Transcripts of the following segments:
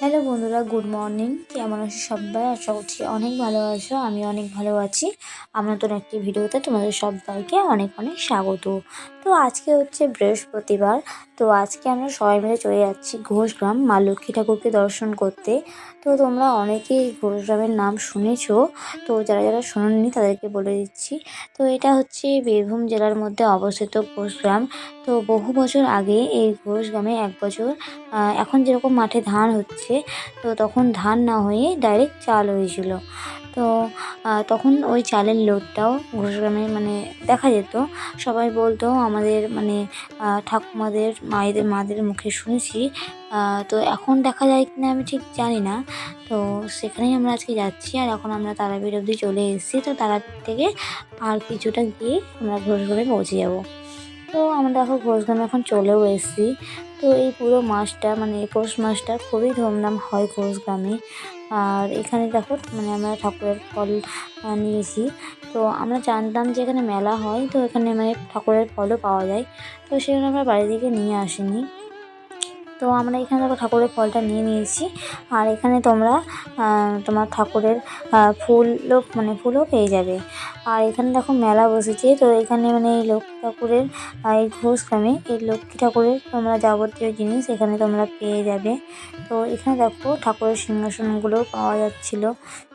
Hello বন্ধুরা, good morning. কেমন আছো সবাই? আশা করছি অনেক ভালো আছো আমি অনেক ভালো আছি। আমার নতুন একটি ভিডিওতে তোমাদের সবাইকে অনেক অনেক স্বাগত। তো আজকে হচ্ছে বৃহস্পতিবার, তো আজকে আমরা সবাই মিলে চলে যাচ্ছি ঘোষগ্রাম মা লক্ষ্মী ঠাকুরকে দর্শন করতে। তো তোমরা অনেকেই ঘোষগ্রামের নাম শুনেছো, তো যারা যারা শোনেননি তাদেরকে বলে দিচ্ছি। তো এটা হচ্ছে বীরভূম জেলার মধ্যে অবস্থিত ঘোষগ্রাম। তো বহু বছর আগে এই ঘোষগ্রামে এক বছর এখন যেরকম মাঠে ধান হচ্ছে, তো তখন ধান না হয়ে ডাইরেক্ট চাল হয়েছিল। তো তখন ওই চালের লোডটাও ঘোষগ্রামে মানে দেখা যেত। সবাই বলতো, আমাদের মানে ঠাকুমাদের, মায়েদের, মাদের মুখে শুনেছি। তো এখন দেখা যায় কিনা আমি ঠিক জানি না। তো সেখানেই আমরা আজকে যাচ্ছি আর এখন আমরা তারাপীঠ অবধি চলে এসেছি। তো তারাপীঠ থেকে আর কিছুটা গিয়ে আমরা ঘোষগ্রামে পৌঁছে যাব। তো আমরা দেখো ঘোষগ্রামে এখন চলেও এসেছি। তো এই পুরো মাসটা মানে এই পৌষ মাসটা খুবই ধুমধাম হয় ঘোষগ্রামে আর এখানে দেখো মানে আমরা ঠাকুরের ফল নিয়েছি। তো আমরা জানতাম যে এখানে মেলা হয়, তো এখানে মানে ঠাকুরের ফলও পাওয়া যায়। তো সেখানে আমরা বাড়ি থেকে নিয়ে আসিনি। তো আমরা এখানে দেখো ঠাকুরের ফলটা নিয়ে নিয়েছি। আর এখানে তোমরা তোমার ঠাকুরের ফুলও মানে ফুলও পেয়ে যাবে। আর এখানে দেখো মেলা বসেছে, তো এখানে মানে এই লক্ষ্মী ঠাকুরের এই ঘোষগ্রামে এই লক্ষ্মী ঠাকুরের তোমরা যাবতীয় জিনিস এখানে তোমরা পেয়ে যাবে। তো এখানে দেখো ঠাকুরের সিংহাসনগুলো পাওয়া যাচ্ছিল।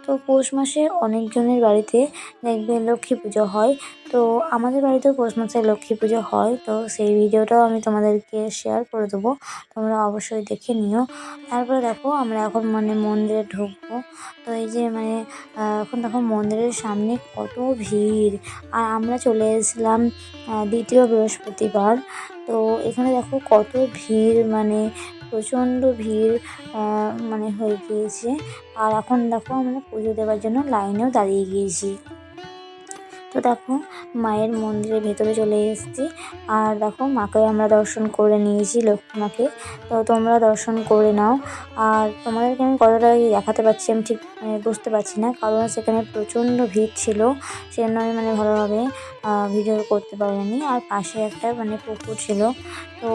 তো পৌষ মাসে অনেকজনের বাড়িতে দেখবে লক্ষ্মী পুজো হয়। তো আমাদের বাড়িতেও পৌষ মাসে লক্ষ্মী পুজো হয়। তো সেই ভিডিওটাও আমি তোমাদেরকে শেয়ার করে দেবো। তোমরা অবশ্যই দেখে নিও। তারপরে দেখো আমরা এখন মানে মন্দিরে ঢুকবো। তো এই যে মানে এখন দেখো মন্দিরের সামনে কত ভিড়। আর আমরা চলে এসেছিলাম দ্বিতীয় বৃহস্পতিবার। তো এখানে দেখো কত ভিড় মানে প্রচণ্ড ভিড় মানে হয়ে গিয়েছে। আর এখন দেখো আমরা পুজো দেওয়ার জন্য লাইনেও দাঁড়িয়ে গিয়েছি। তো দেখো, মায়ের মন্দিরের ভেতরে চলে এসেছি। আর দেখো, মাকে আমরা দর্শন করে নিয়েছি, লক্ষ্মী মাকে। তো তোমরা দর্শন করে নাও। আর তোমাদেরকে আমি কতটা দেখাতে পারছি আমি ঠিক মানে বুঝতে পারছি না। কারণ সেখানে প্রচণ্ড ভিড় ছিল, সেজন্য আমি মানে ভালোভাবে ভিডিও করতে পারিনি। আর পাশে একটা মানে পুকুর ছিল। তো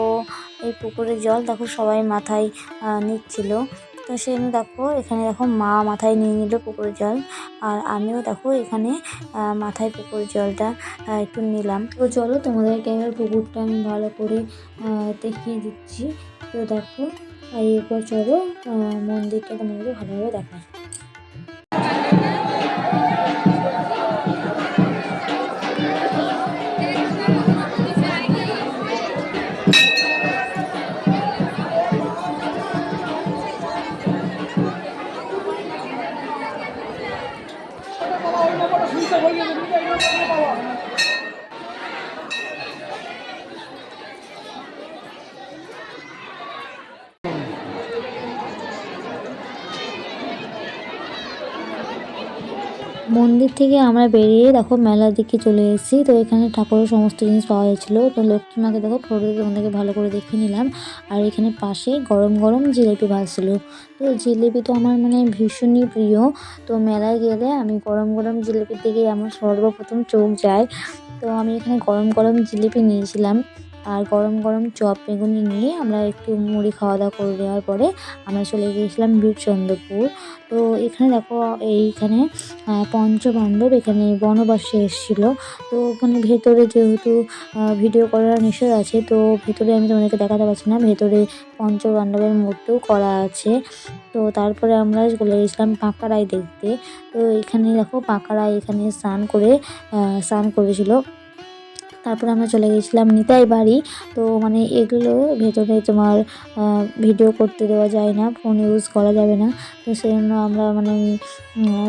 এই পুকুরের জল দেখো সবাই মাথায় নিচ্ছিল। তো সেদিন দেখো, এখানে দেখো মা মাথায় নিয়ে নিল পুকুর জল। আর আমিও দেখো এখানে মাথায় পুকুর জলটা একটু নিলাম। তো চলো তোমাদেরকে এবার পুকুরটা আমি ভালো করে দেখিয়ে দিচ্ছি। তো দেখো এরপর চলো মন্দিরটা তোমাদেরকে ভালোভাবে দেখায় মন্দির থেকে আমরা বেরিয়ে দেখো মেলার দিকে চলে এসেছি। তো এখানে ঠাকুরের সমস্ত জিনিস পাওয়া যাচ্ছিল। তো লক্ষ্মী মাকে দেখো ফটোতে তোমাদেরকে ভালো করে দেখে নিলাম। আর এখানে পাশে গরম গরম জিলেপি ভাজছিল তো জিলেপি তো আমার মানে ভীষণই প্রিয়। তো মেলায় গেলে আমি গরম গরম জিলেপির দিকে আমার সর্বপ্রথম চোখ যায়। তো আমি এখানে গরম গরম জিলিপি নিয়েছিলাম। আর গরম গরম চপ, বেগুনি নিয়ে আমরা একটু মুড়ি খাওয়া দাওয়া করে নেওয়ার পরে আমরা চলে গিয়েছিলাম বীরচন্দ্রপুর তো এখানে দেখো, এইখানে পঞ্চপাণ্ডব এখানে বনবাসে এসেছিল। তো মানে ভেতরে যেহেতু ভিডিও করার নিষেধ আছে, তো ভেতরে আমি তোমাদেরকে দেখাতে পারছি না। ভেতরে পঞ্চপাণ্ডবের মূর্তিও করা আছে। তো তারপরে আমরা চলে গেছিলাম পাঁকারাই দেখতে। তো এখানে দেখো পাঁকারাই এখানে স্নান করে স্নান করেছিল। তারপরে আমরা চলে গেছিলাম নিতাই বাড়ি। তো মানে এগুলো ভেতরে তোমার ভিডিও করতে দেওয়া যায় না ফোন ইউজ করা যাবে না। তো সেই জন্য আমরা মানে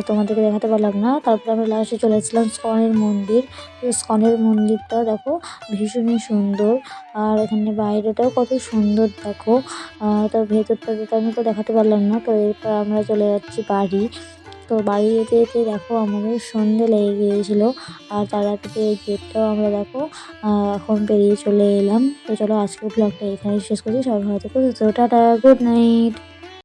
তোমাদেরকে দেখাতে পারলাম না। তারপরে আমরা লাস্টে চলে এসেছিলাম স্কনের মন্দির। তো স্কনের মন্দিরটা দেখো ভীষণই সুন্দর। আর এখানে বাইরেটাও কত সুন্দর, দেখো। তো ভেতরটা তো আমি তো দেখাতে পারলাম না, তো এরপর আমরা চলে যাচ্ছি বাড়ি। তো বাড়ি যেতে যেতে দেখো আমাদের সন্ধে লেগে গিয়েছিল। আর তারা থেকে গেটটাও আমরা দেখো এখন পেরিয়ে চলে এলাম। তো চলো আজকের ব্লগটা এখানেই শেষ করছি। সবাই ভালো থেকো টাটা গুড নাইট